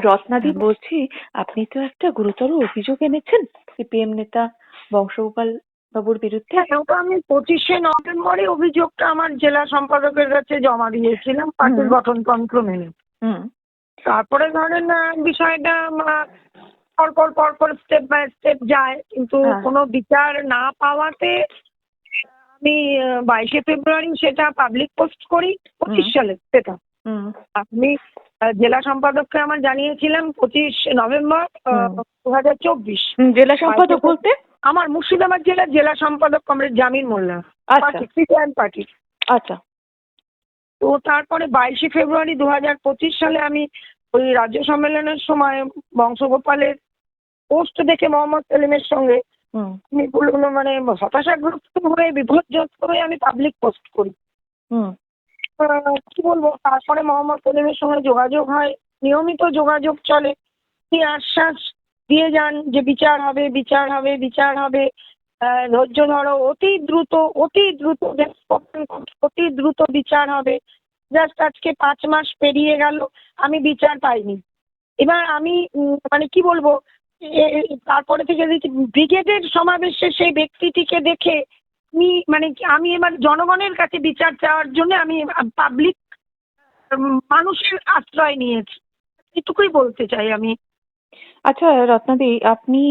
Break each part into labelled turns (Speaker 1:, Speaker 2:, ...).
Speaker 1: রত্নাদি বলছি আপনি তো একটা গুরুতর অভিযোগ এনেছেন সিপিএম নেতা বংশগোপাল বাবুর বিরুদ্ধে
Speaker 2: হ্যাঁ ওটা আমি পঁচিশে নভেম্বরে অভিযোগটা আমার জেলা সম্পাদকের কাছে জমা দিয়েছিলাম পার্টির। গঠনতন্ত্র মেনে তারপরে ধরেন বিষয়টা পরপর পরপর স্টেপ বাই স্টেপ যায় কিন্তু
Speaker 1: হ্যাঁ।
Speaker 2: কোনো বিচার না পাওয়াতে আমি বাইশে ফেব্রুয়ারি সেটা পাবলিক পোস্ট করি পঁচিশ। সালে সেটা
Speaker 1: হুম
Speaker 2: আমি জেলা সম্পাদককে আমার জানিয়েছিলাম পঁচিশ নভেম্বর। দু হাজার চব্বিশ।
Speaker 1: জেলা সম্পাদক বলতে?
Speaker 2: আমার মুর্শিদাবাদ জেলার জেলা সম্পাদক কমরেড জামিন মোল্লা
Speaker 1: আচ্ছা।
Speaker 2: Party CPIM party.
Speaker 1: আচ্ছা।
Speaker 2: তো তারপরে বাইশে ফেব্রুয়ারি দু হাজার পঁচিশ সালে আমি ওই রাজ্য সম্মেলনের সময় বংশগোপালের পোস্ট দেখে মোহাম্মদ সেলিমের সঙ্গে আমি মানে হতাশাগ্রস্ত হয়ে বিপর্যস্ত হয়ে আমি পাবলিক পোস্ট করি। কি বলব? তারপরে মোহাম্মদ সেলিমের সঙ্গে যোগাযোগ হয়। নিয়মিত যোগাযোগ চলে। তিনি আশ্বাস দিয়ে যান যে বিচার হবে বিচার হবে বিচার হবে। ধৈর্য ধরো, অতি দ্রুত অতি দ্রুত অতি দ্রুত বিচার হবে। জাস্ট আজকে পাঁচ মাস পেরিয়ে গেল, আমি বিচার পাইনি। এবার আমি মানে কি বলব? তারপরে থেকে ব্রিগেডের সমাবেশে সেই ব্যক্তিটিকে দেখে আমি মানে কি আমি এবার জনগণের কাছে বিচার চাওয়ার জন্য আমি পাবলিক মানুষের আশ্রয় নিয়েছি। এটুকুই বলতে চাই আমি।
Speaker 1: আচ্ছা রত্নাদি আপনি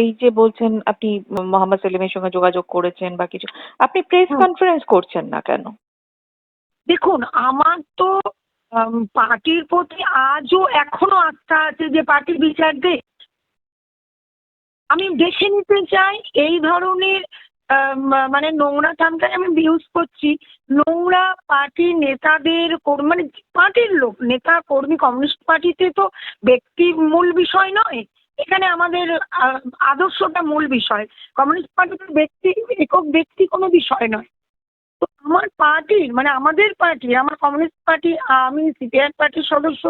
Speaker 1: এই যে বলছেন আপনি মোহাম্মদ সেলিমের সঙ্গে যোগাযোগ করেছেন বা কিছু আপনি প্রেস কনফারেন্স করছেন না কেন?
Speaker 2: দেখুন আমার তো পার্টির প্রতি আজও এখনও আস্থা আছে যে পার্টি বিচার দেয় আমি দেখে নিতে চাই এই ধরনের মানে নোংরা টার্মটা আমি ইউজ করছি। নোংরা পার্টি নেতাদের মানে পার্টির লোক, নেতা, কর্মী, কমিউনিস্ট পার্টিতে তো ব্যক্তি মূল বিষয় নয়। এখানে আমাদের আদর্শটা মূল বিষয়। কমিউনিস্ট পার্টিতে ব্যক্তি, একক ব্যক্তি কোনো বিষয় নয়। তো আমার পার্টির মানে আমাদের পার্টি, আমার কমিউনিস্ট পার্টি, আমি, সিপিআইএম পার্টির সদস্য,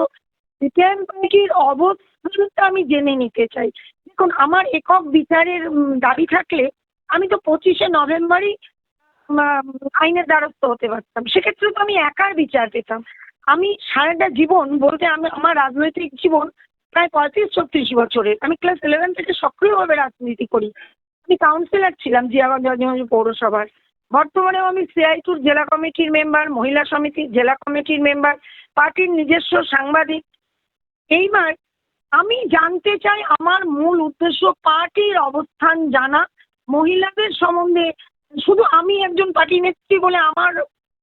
Speaker 2: সিপিআইএম পার্টির অবস্থানটা আমি জেনে নিতে চাই। দেখুন, আমার একক বিচারের দাবি থাকলে আমি তো পঁচিশে নভেম্বরই আইনের দ্বারস্থ হতে পারতাম। সেক্ষেত্রে তো আমি একার বিচার পেতাম। আমি সারাটা জীবন বলতে আমি, আমার রাজনৈতিক জীবন প্রায় পঁয়ত্রিশ, ছত্রিশ বছরের। আমি ক্লাস ইলেভেন থেকে সক্রিয়ভাবে রাজনীতি করি। আমি কাউন্সিলর ছিলাম জিয়াগঞ্জ পৌরসভার। বর্তমানেও আমি সিআইটুর জেলা কমিটির মেম্বার মহিলা সমিতির জেলা কমিটির মেম্বার পার্টির নিজস্ব সাংবাদিক। এইবার আমি জানতে চাই, আমার মূল উদ্দেশ্য পার্টির অবস্থান জানা। মহিলাদের সম্বন্ধে শুধু আমি একজন পার্টি নেত্রী বলে আমার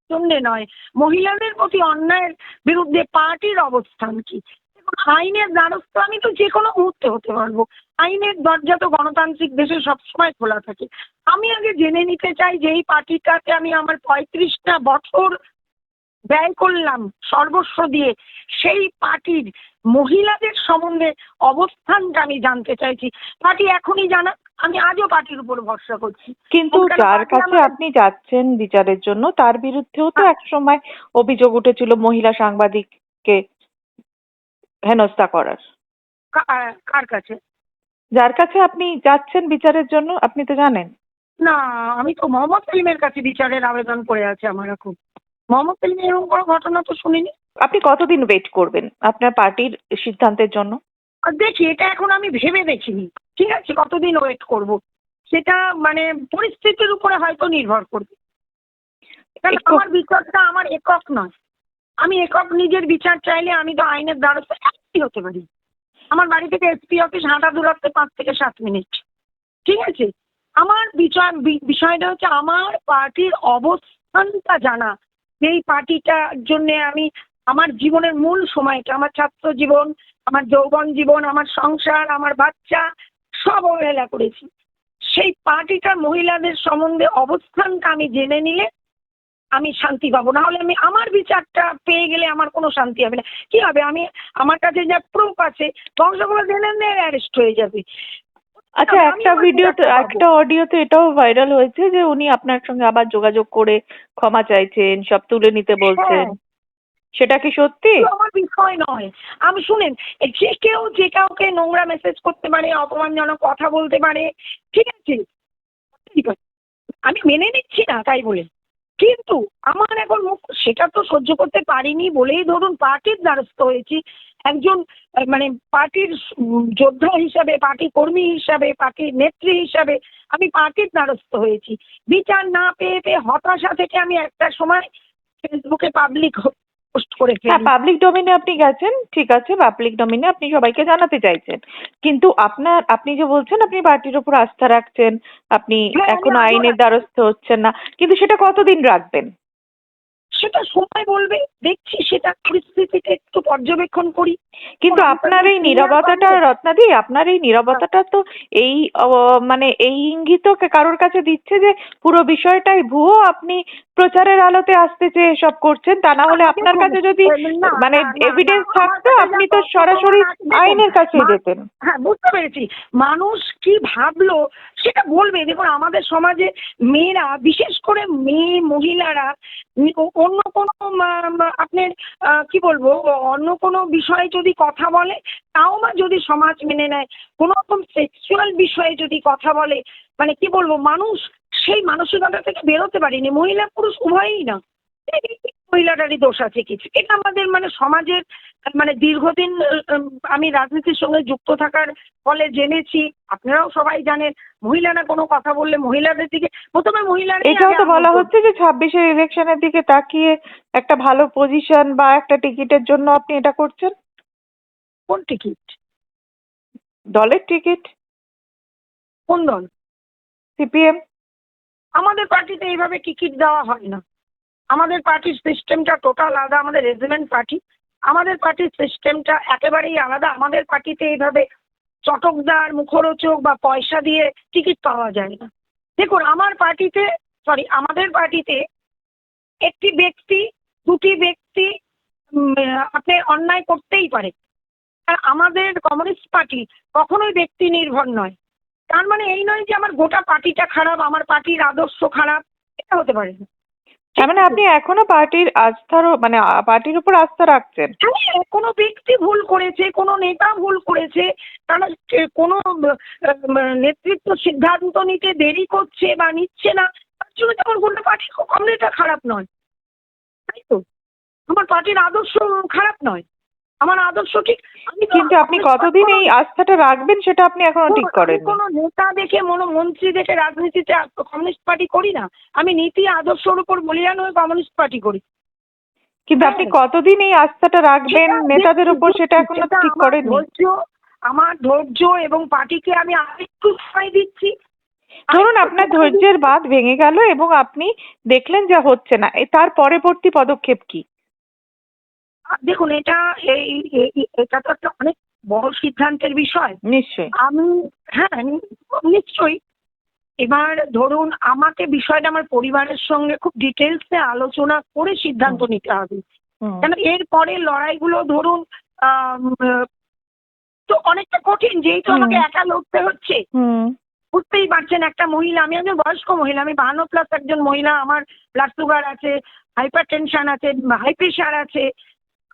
Speaker 2: জন্যে নয়, মহিলাদের প্রতি অন্যায়ের বিরুদ্ধে পার্টির অবস্থান কি? আইনের দ্বারস্থ আমি তো যে কোনো মুহূর্তে হতে পারব। আইনের দরজা তো গণতান্ত্রিক দেশে সবসময় খোলা থাকে। আমি আগে জেনে নিতে চাই যে এই পার্টিটাতে আমি আমার পঁয়ত্রিশটা বছর ব্যয় করলাম সর্বস্ব দিয়ে, সেই পার্টির মহিলাদের সম্বন্ধে অবস্থানটা আমি জানতে চাইছি। পার্টি এখনই জানা আমি আজও পার্টির উপর ভরসা করছি।
Speaker 1: কিন্তু যার কাছে আপনি যাচ্ছেন বিচারের জন্য তার বিরুদ্ধেও তো
Speaker 2: হ্যাঁ।
Speaker 1: এক সময় অভিযোগ উঠেছিল মহিলা সাংবাদিককে হেনস্থা করার।
Speaker 2: কার কাছে?
Speaker 1: যার কাছে আপনি যাচ্ছেন বিচারের জন্য আপনি তো জানেন।
Speaker 2: না আমি তো মোহাম্মদ সেলিমের কাছে বিচারের আবেদন করে আছে আমার এখন। মোহাম্মদ সেলিম এরকম কোনো ঘটনা তো শুনিনি।
Speaker 1: আপনি কতদিন ওয়েট করবেন আপনার পার্টির সিদ্ধান্তের জন্য?
Speaker 2: দেখি এটা এখন আমি ভেবে দেখিনি। ঠিক আছে কতদিন ওয়েট করব? সেটা মানে পরিস্থিতির উপরে হয়তো নির্ভর করবে। কারণ আমার বিচারটা আমার একক নয়। আমি একক নিজের বিচার চাইলে আমি তো আইনের দ্বারস্থ একই হতে পারি। আমার বাড়ি থেকে এসপি অফিস হাঁটা দূরত্বে পাঁচ থেকে সাত মিনিট ঠিক আছে? আমার বিচার বিষয়টা হচ্ছে আমার পার্টির অবস্থানটা জানা। যেই পার্টিটার জন্য আমি আমার জীবনের মূল সময়টা আমার ছাত্র জীবন আমার যৌবন জীবন আমার সংসার আমার বাচ্চা সব অবহেলা করেছি। সেই পার্টিটার মহিলাদের সম্বন্ধে অবস্থানটা আমি জেনে নিলে আমি শান্তি পাবো। না হলে আমি আমার বিচারটা পেয়ে গেলে আমার কোনো শান্তি হবে না। কি হবে? আমি আমার কাছে যা প্রুফ আছে বংশগোপাল জেনে অ্যারেস্ট হয়ে যাবে।
Speaker 1: আচ্ছা একটা
Speaker 2: পাবো।
Speaker 1: একটা অডিওতে এটাও ভাইরাল হয়েছে যে উনি আপনার সঙ্গে আবার যোগাযোগ করে ক্ষমা চাইছেন সব তুলে নিতে বলছেন।
Speaker 2: হ্যাঁ।
Speaker 1: সেটা কি সত্যি?
Speaker 2: আমার বিষয় নয়। আমি শুনেন যে কেউ, যে কাউকে নোংরা মেসেজ করতে পারে, অপমানজনক কথা বলতে পারে, ঠিক আছে? আমি মেনে নিচ্ছি না, তাই বলে। কিন্তু আমার এখন মুখ, সেটা তো সহ্য করতে পারিনি বলেই ধরুন পার্টির দ্বারস্থ হয়েছি। একজন মানে পার্টির যোদ্ধা হিসাবে, পার্টি কর্মী হিসাবে, পার্টির নেত্রী হিসাবে আমি পার্টির দ্বারস্থ হয়েছি। বিচার না পেয়ে পেয়ে হতাশা থেকে আমি একটা সময় ফেসবুকে পাবলিক পোস্ট করে
Speaker 1: হ্যাঁ পাবলিক ডোমেনে আপনি গেছেন ঠিক আছে পাবলিক ডোমেনে আপনি সবাইকে জানাতে চাইছেন। কিন্তু আপনার আপনি যে বলছেন আপনি পার্টির উপর আস্থা রাখছেন আপনি
Speaker 2: এখনও
Speaker 1: আইনের দ্বারস্থ হচ্ছেন না। কিন্তু সেটা কতদিন রাখবেন?
Speaker 2: সেটা সময় বলবে দেখছি সেটা পরিস্থিতিতে একটু পর্যবেক্ষণ করি।
Speaker 1: কিন্তু আপনার এই নীরবতাটা? রত্নাদি আপনার এই নীরবতাটা তো এই মানে এই ইঙ্গিত কারোর কাছে দিচ্ছে যে পুরো বিষয়টাই ভুয়ো আপনি প্রচারের আলোতে আসতে চেয়ে এসব করছেন তা না হলে আপনার কাছে যদি মানে এভিডেন্স থাকতো আপনি তো সরাসরি আইনের কাছে যেতেন।
Speaker 2: হ্যাঁ বুঝতে পেরেছি। মানুষ কি ভাবলো সেটা বলবে। দেখুন আমাদের সমাজে মেয়েরা বিশেষ করে মেয়ে মহিলারা ও- অন্য কোনো আপনার কি বলব, অন্য কোনো বিষয়ে যদি কথা বলে, তাও বা যদি সমাজ মেনে নেয়, কোনো রকম সেক্সুয়াল বিষয়ে যদি কথা বলে মানে কি বলব, মানুষ সেই মানসিকতা থেকে বেরোতে পারিনি, মহিলা পুরুষ উভয়ই না। মহিলাটারই দোষ আছে কিছু। এটা আমাদের মানে সমাজের মানে দীর্ঘদিন আমি রাজনীতির সঙ্গে যুক্ত থাকার ফলে জেনেছি আপনারাও সবাই জানেন মহিলারা কোনো কথা বললে মহিলাদের দিকে প্রথমে মহিলারা
Speaker 1: এটাও তো বলা হচ্ছে যে ছাব্বিশের ইলেকশনের দিকে তাকিয়ে একটা ভালো পজিশন বা একটা টিকিটের জন্য আপনি এটা করছেন?
Speaker 2: কোন টিকিট
Speaker 1: দলের টিকিট
Speaker 2: কোন দল?
Speaker 1: সিপিএম?
Speaker 2: আমাদের পার্টিতে এইভাবে টিকিট দেওয়া হয় না। আমাদের পার্টির সিস্টেমটা টোটাল আলাদা, আমাদের রেজিমেন্ট পার্টি। আমাদের পার্টির সিস্টেমটা একেবারেই আলাদা। আমাদের পার্টিতে এইভাবে চটকদার, মুখরোচক বা পয়সা দিয়ে টিকিট পাওয়া যায় না। দেখুন, আমার পার্টিতে সরি আমাদের পার্টিতে একটি ব্যক্তি, দুটি ব্যক্তি আপনি অন্যায় করতেই পারে। আর আমাদের কমিউনিস্ট পার্টি কখনোই ব্যক্তি নির্ভর নয়। তার মানে এই নয় যে আমার গোটা পার্টিটা খারাপ, আমার পার্টির আদর্শ খারাপ, এটা হতে পারে না।
Speaker 1: তার মানে আপনি এখনও পার্টির আস্থারও মানে পার্টির উপর আস্থা রাখছেন?
Speaker 2: হ্যাঁ কোনো ব্যক্তি ভুল করেছে, কোনো নেতা ভুল করেছে, তারা কোনো নেতৃত্ব সিদ্ধান্ত নিতে দেরি করছে বা নিচ্ছে না, তার জন্য আমার গোটা পার্টি এটা খারাপ নয়। তাই তো? আমার পার্টির আদর্শ খারাপ নয়। আমার আদর্শ ঠিক আমি
Speaker 1: কিন্তু আপনি কতদিন এই আস্থাটা রাখবেন সেটা আপনি এখনও ঠিক
Speaker 2: আমি
Speaker 1: করেননি।
Speaker 2: কোনো নেতা দেখে কোনো মন্ত্রী দেখে রাজনীতিতে কমিউনিস্ট পার্টি করি না। আমি নীতি আদর্শের উপর বলিয়ান হয়ে কমিউনিস্ট পার্টি করি।
Speaker 1: কিন্তু আপনি
Speaker 2: হ্যাঁ।
Speaker 1: কতদিন এই আস্থাটা রাখবেন? নেতাদের উপর সেটা
Speaker 2: এখনও
Speaker 1: ঠিক
Speaker 2: ধৈর্য আমার ধৈর্য এবং পার্টিকে আমি আরেকটু সময় দিচ্ছি।
Speaker 1: ধরুন আপনার ধৈর্যের বাঁধ ভেঙে গেল এবং আপনি দেখলেন যা হচ্ছে না। তার পরবর্তী পদক্ষেপ কি।
Speaker 2: দেখুন এটা এই এটা তো একটা অনেক বড় সিদ্ধান্তের বিষয়।
Speaker 1: নিশ্চয়ই।
Speaker 2: আমি হ্যাঁ নিশ্চয়ই। এবার ধরুন আমাকে বিষয়টা আমার পরিবারের সঙ্গে খুব ডিটেলসে আলোচনা করে সিদ্ধান্ত নিতে হবে। কেন এর পরে লড়াইগুলো ধরুন তো অনেকটা কঠিন যেহেতু। আমাকে একা লড়তে হচ্ছে। বুঝতেই পারছেন একটা মহিলা আমি একজন বয়স্ক মহিলা আমি বাহান্ন প্লাস একজন মহিলা আমার ব্লাড সুগার আছে হাইপার টেনশন আছে হাই প্রেশার আছে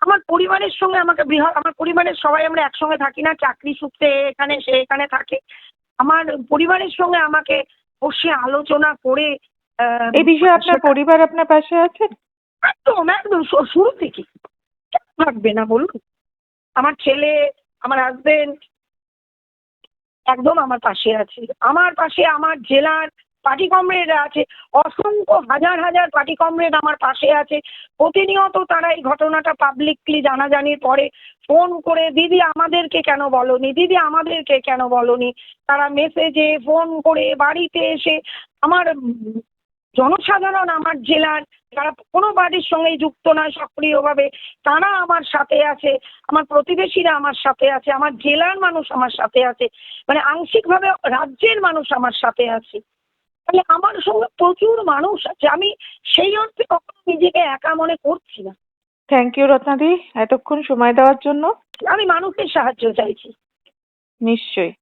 Speaker 2: আমার পরিবারের সঙ্গে আমাকে বৃহৎ আমার পরিবারের সবাই আমরা একসঙ্গে থাকি না চাকরি সূত্রে এখানে সে এখানে থাকে। আমার পরিবারের সঙ্গে আমাকে বসে আলোচনা করে
Speaker 1: এই বিষয়ে আপনার পরিবার আপনার পাশে আছে?
Speaker 2: একদম একদম শুরু থেকে থাকবে না বলুন? আমার ছেলে আমার হাজবেন্ড একদম আমার পাশে আছে। আমার পাশে আমার জেলার পার্টি কমরেডরা আছে, অসংখ্য হাজার হাজার পার্টি কমরেড আমার পাশে আছে। প্রতিনিয়ত তারা এই ঘটনাটা পাবলিকলি জানাজানির পরে ফোন করে, দিদি আমাদেরকে কেন বলনি? দিদি আমাদেরকে কেন বলনি? তারা মেসেজে ফোন করে বাড়িতে এসে আমার জনসাধারণ আমার জেলার, যারা কোনো বাড়ির সঙ্গেই যুক্ত নয় সক্রিয়ভাবে, তারা আমার সাথে আছে, আমার প্রতিবেশীরা আমার সাথে আছে, আমার জেলার মানুষ আমার সাথে আছে মানে আংশিকভাবে রাজ্যের মানুষ আমার সাথে আছে। তাহলে আমার সঙ্গে প্রচুর মানুষ আছে। আমি সেই অর্থে কখনো নিজেকে একা মনে করছি না।
Speaker 1: থ্যাংক ইউ রত্নাদি। এতক্ষণ সময় দেওয়ার জন্য
Speaker 2: আমি মানুষের সাহায্য চাইছি।
Speaker 1: নিশ্চয়ই।